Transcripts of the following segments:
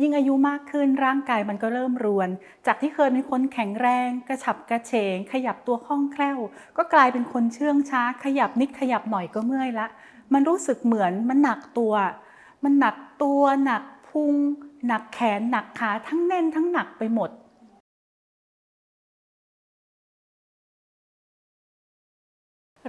ยิ่งอายุมากขึ้นร่างกายมันก็เริ่มรวน จากที่เคยเป็นคนแข็งแรง กระฉับกระเฉง ขยับตัวคล่องแคล่ว ก็กลายเป็นคนเชื่องช้า ขยับนิดขยับหน่อยก็เมื่อยละ มันรู้สึกเหมือนมันหนักตัว มันหนักตัวหนักพุง หนักแขนหนักขาทั้งแน่นทั้งหนักไปหมด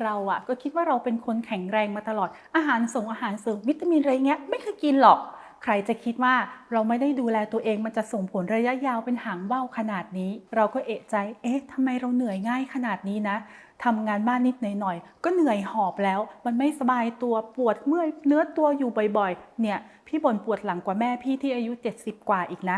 เราอะก็คิดว่าเราเป็นคนแข็งแรงมาตลอดอาหารส่งอาหารเสริมวิตามินอะไรเงี้ยไม่เคยกินหรอก ใครจะคิดว่าเราไม่ได้ดูแลตัวเองมันจะส่งผลระยะยาวเป็นหางว่าวขนาดนี้ เราก็เอะใจ เอ๊ะทำไมเราเหนื่อยง่ายขนาดนี้นะ ทำงานบ้านนิดหน่อยๆก็เหนื่อยหอบแล้ว มันไม่สบายตัวปวดเมื่อยเนื้อตัวอยู่บ่อยๆ เนี่ยพี่บ่นปวดหลังกว่าแม่พี่ที่อายุ 70 กว่าอีกนะ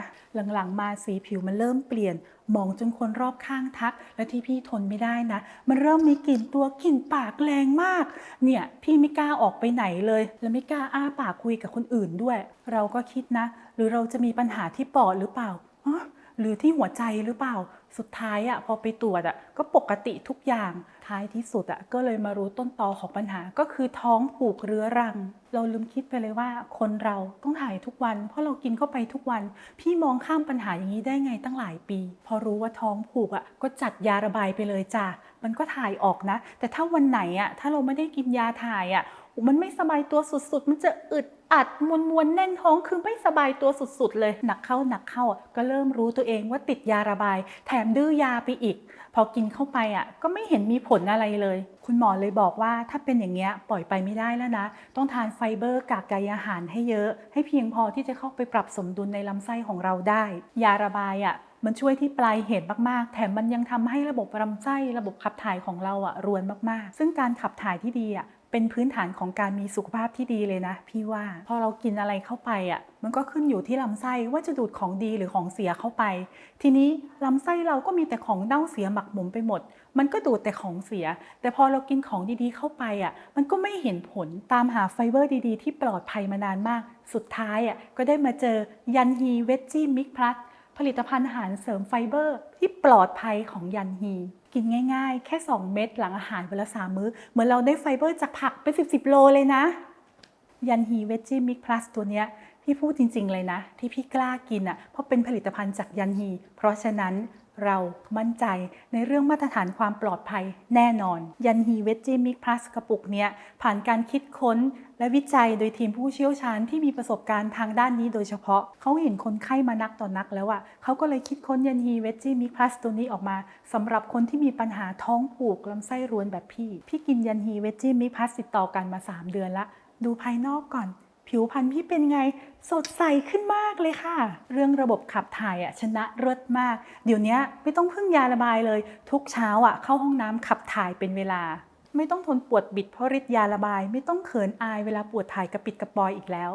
หลังๆมาสีผิวมันเริ่มเปลี่ยนมองจนคนรอบข้างทัก และที่พี่ทนไม่ได้นะ มันเริ่มมีกลิ่นตัวกลิ่นปากแรงมาก เนี่ยพี่ไม่กล้าออกไปไหนเลย และไม่กล้าอ้าปากคุยกับคนอื่นด้วย เราก็คิดนะ หรือเราจะมีปัญหาที่ปอดหรือเปล่า หรือที่หัวใจหรือเปล่าสุดท้ายอะพอไปตรวจอะก็ปกติทุกอย่างท้ายที่สุดอะก็เลยมารู้ต้นตอของปัญหาก็คือท้องผูกเรื้อรัง เราลืมคิดไปเลยว่าคนเราต้องถ่ายทุกวัน เพราะเรากินเข้าไปทุกวัน พี่มองข้ามปัญหาอย่างนี้ได้ไงตั้งหลายปี พอรู้ว่าท้องผูกอะก็จัดยาระบายไปเลยจ้ะ มันก็ถ่ายออกนะ แต่ถ้าวันไหนอะถ้าเราไม่ได้กินยาถ่ายอะมันไม่สบายตัวสุดๆ มันจะอึดอัดมวนมวนแน่นท้องคือไม่สบายตัวสุดๆ เลย หนักเข้าหนักเข้าก็เริ่มรู้ตัวเองว่าติดยาระบาย แถมดื้อยาไปอีก พอกินเข้าไปอะก็ไม่เห็นมีผลอะไรเลย คุณหมอเลยบอกว่าถ้าเป็นอย่างเงี้ยปล่อยไปไม่ได้แล้วนะ ต้องทานไฟเบอร์กากใยอาหารให้เยอะ ให้เพียงพอที่จะเข้าไปปรับสมดุลในลำไส้ของเราได้ ยาระบายอะ มันช่วยที่ปลายเหตุมากๆ แถมมันยังทำให้ระบบลำไส้ระบบขับถ่ายของเราอะรวนมากๆ ซึ่งการขับถ่ายที่ดีอะเป็นพื้นฐานของการมีสุขภาพที่ดีเลยนะ พี่ว่าพอเรากินอะไรเข้าไปอะมันก็ขึ้นอยู่ที่ลำไส้ว่าจะดูดของดีหรือของเสียเข้าไป ทีนี้ลำไส้เราก็มีแต่ของเน่าเสียหมักหมมไปหมด มันก็ดูดแต่ของเสีย แต่พอเรากินของดีๆเข้าไปอะมันก็ไม่เห็นผลตามหาไฟเบอร์ดีๆ ที่ปลอดภัยมานานมาก สุดท้ายอะก็ได้มาเจอยันฮีเวจจี้มิกพลัส ผลิตภัณฑ์อาหารเสริมไฟเบอร์ ที่ปลอดภัยของยันฮี กินง่ายๆ แค่ 2 เม็ดหลังอาหารเวลาสามมื้อ เหมือนเราได้ไฟเบอร์จากผักเป็น 10บโลเลยนะ ยันฮีเวจจี้มิกพลัสตัวเนี้ยพี่พูดจริงๆเลยนะ ที่พี่กล้ากินอะเพราะเป็นผลิตภัณฑ์จากยันฮี เพราะฉะนั้น เรามั่นใจในเรื่องมาตรฐานความปลอดภัยแน่นอน ยันฮีเวจจี้มิกพลัสกระปุกเนี้ยผ่านการคิดค้นและวิจัยโดยทีมผู้เชี่ยวชาญที่มีประสบการณ์ทางด้านนี้โดยเฉพาะ เขาเห็นคนไข้มานักต่อนนักแล้วอะเขาก็เลยคิดค้นยันฮีเวจจี้มิกพลัสตัวนี้ออกมาสำหรับคนที่มีปัญหาท้องผูกลำไส้รวนแบบพี่ พี่กินยันฮีเวจจี้มิกพลัสติดต่อกันมา 3 เดือนละดูภายนอกก่อน ผิวพรรณพี่เป็นไงสดใสขึ้นมากเลยค่ะ เรื่องระบบขับถ่ายอะชนะเลิศมาก เดี๋ยวนี้ไม่ต้องพึ่งยาระบายเลย ทุกเช้าอะเข้าห้องน้ำขับถ่ายเป็นเวลา ไม่ต้องทนปวดบิดเพราะฤทธิ์ยาระบาย ไม่ต้องเขินอายเวลาปวดถ่ายกระปิดกระปอยอีกแล้ว